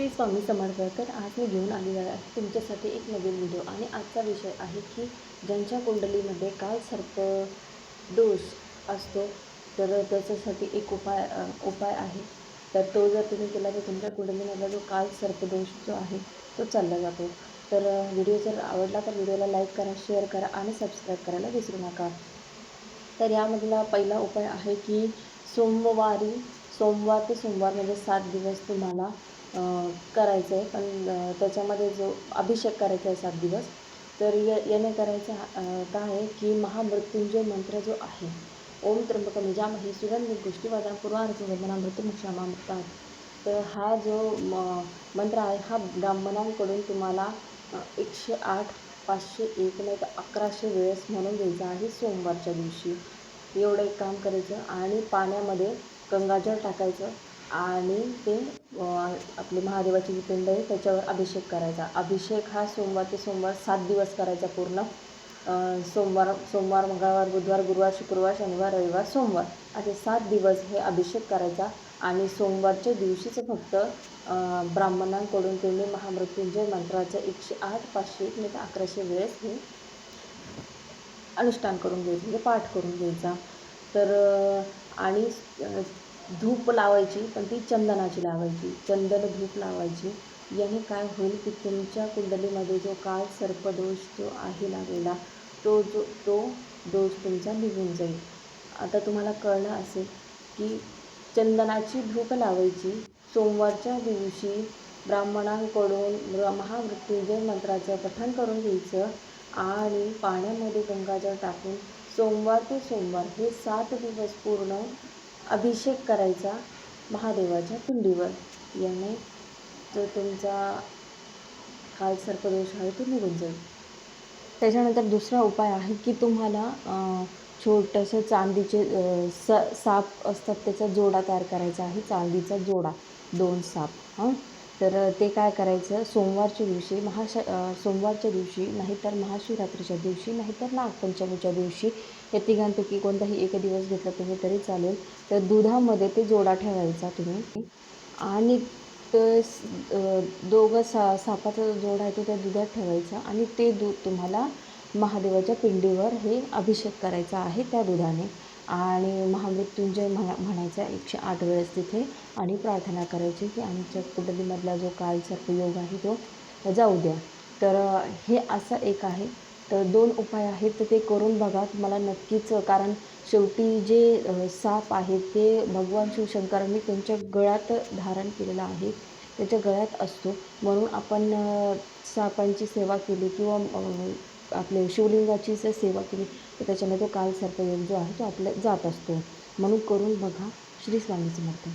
श्री स्वामी समर्थकर आज मी घेऊन आलेला आहे. तुमच्यासाठी एक नवीन व्हिडिओ आणि आजचा विषय आहे की ज्यांच्या कुंडलीमध्ये काल सर्प दोष असतो तर त्याच्यासाठी एक उपाय उपाय आहे. तर तो जर तुम्ही केला तर तुमच्या कुंडलीमधला जो काल सर्पदोष जो आहे तो चालला जातो. तर व्हिडिओ जर आवडला तर व्हिडिओला लाईक करा शेअर करा आणि सबस्क्राईब करायला विसरू नका. तर यामधला पहिला उपाय आहे की सोमवारी सोमवार ते सोमवार म्हणजे सात दिवस तुम्हाला करायचं आहे पण त्याच्यामध्ये जो अभिषेक करायचा आहे सात दिवस तर य याने करायचं काय आहे की महामृत्युंजय मंत्र जो आहे ओम त्र्यंबकम ज्यामध्ये सुगंधी गोष्टी वादा पूर्वार्थमना मृत्युमुक्षामा मृतात तर हा जो म मंत्र आहे हा ब्राह्मणांकडून तुम्हाला एकशे आठ पाचशे एक नाही तर अकराशे वेळेस म्हणून द्यायचा आहे सोमवारच्या दिवशी. एवढं एक काम करायचं आणि पाण्यामध्ये गंगाजळ टाकायचं. आणि ते आपले महादेवाची जी पिंड आहे त्याच्यावर अभिषेक करायचा. अभिषेक हा सोमवार ते सोमवार सात दिवस करायचा पूर्ण. सोमवार सोमवार मंगळवार बुधवार गुरुवार शुक्रवार शनिवार रविवार सोमवार. असे सात दिवस हे अभिषेक करायचा. आणि सोमवारच्या दिवशीच फक्त ब्राह्मणांकडून तुम्ही महामृत्युंजय मंत्राचं एकशे आठ पाचशे एक नाही तर अकराशे वेळेस हे अनुष्ठान करून घ्यायचं म्हणजे पाठ करून घ्यायचा. तर आणि धूप लावायची पण ती चंदनाची लावायची. चंदन धूप लावायची. याने काय होईल की तुमच्या कुंडलीमध्ये जो काळ सर्पदोष जो आहे लागलेला तो जो तो दोष तुमचा निघून जाईल. आता तुम्हाला कळलं असेल की चंदनाची धूप लावायची सोमवारच्या दिवशी ब्राह्मणांकडून महामृत्युंजय मंत्राचं पठण करून घ्यायचं आणि पाण्यामध्ये गंगाजळ टाकून सोमवार ते सोमवार हे सात दिवस पूर्ण अभिषेक करायचा महादेवाच्या पिंडीवर याने जो तुमचा काल सर्पदोष आहे तो निघून जाईल. त्याच्यानंतर दुसरा उपाय आहे की तुम्हाला छोटंसं चांदीचे स साप असतात त्याचा जोडा तयार करायचा आहे. चांदीचा जोडा दोन साप. हां? तर ते काय करायचं? सोमवारच्या दिवशी महाश सोमवारच्या दिवशी नाहीतर महाशिवरात्रीच्या दिवशी नाहीतर नागपंचमीच्या दिवशी या तिघांपैकी कोणताही एक दिवस घेतला तुम्ही तरी चालेल. तर दुधामध्ये ते जोडा ठेवायचा तुम्ही. आणि दोघं सा सापाचा जोडा आहे तो त्या दुधात ठेवायचा आणि ते दूध तुम्हाला महादेवाच्या पिंडीवर हे अभिषेक करायचा आहे त्या दुधाने. आणि महामृत्युंजय म्हणा म्हणायचा एकशे आठ वेळेस तिथे आणि प्रार्थना करायची की आमच्या कुंडलीमधला जो काल सर्पयोग आहे तो जाऊ द्या. तर हे असं एक आहे. तर दोन उपाय आहेत तर ते करून बघा. तुम्हाला नक्कीच कारण शेवटी जे साप आहेत ते भगवान शिवशंकरांनी त्यांच्या गळ्यात धारण केलेलं आहे. त्याच्या गळ्यात असतो. म्हणून आपण सापांची सेवा केली किंवा आपले शिवलिंगाची जर सेवा केली तर त्याच्यामध्ये तो काल सर्पयोग जो आहे तो आपल्या जात असतो. म्हणून करून बघा श्री स्वामी समर्थ.